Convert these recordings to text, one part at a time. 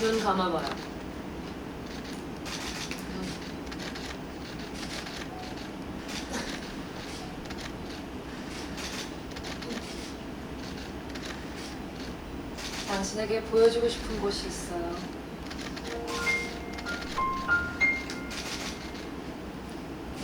눈 감아봐요. 눈. 당신에게 보여주고 싶은 곳이 있어요.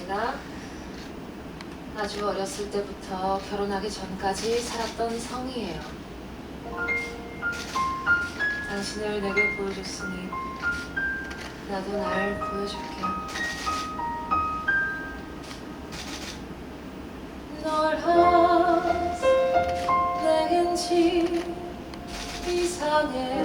내가 아주 어렸을 때부터 결혼하기 전까지 살았던 성이에요. 당신을 내게 보여줬으니 나도 날 보여줄게. 널 내겐 지 이상의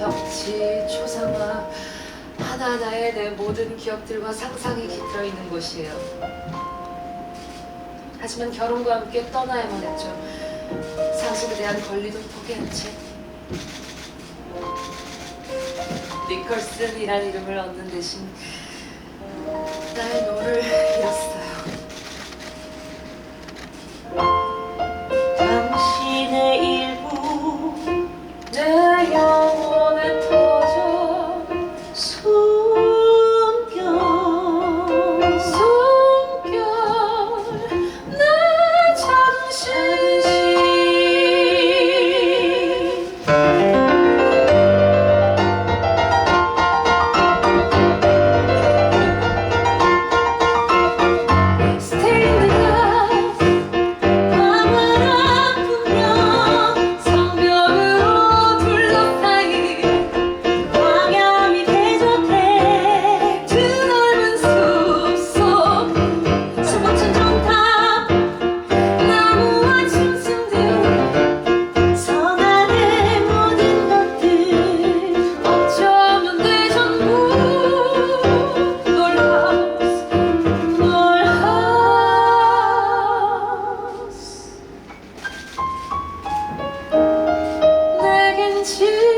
벽지, 초상화 하나하나에 내 모든 기억들과 상상이 깃들어 있는 곳이에요. 하지만 결혼과 함께 떠나야만 했죠. 상속에 대한 권리도 포기한 채 니컬슨이라는 이름을 얻는 대신 내겐 집 이상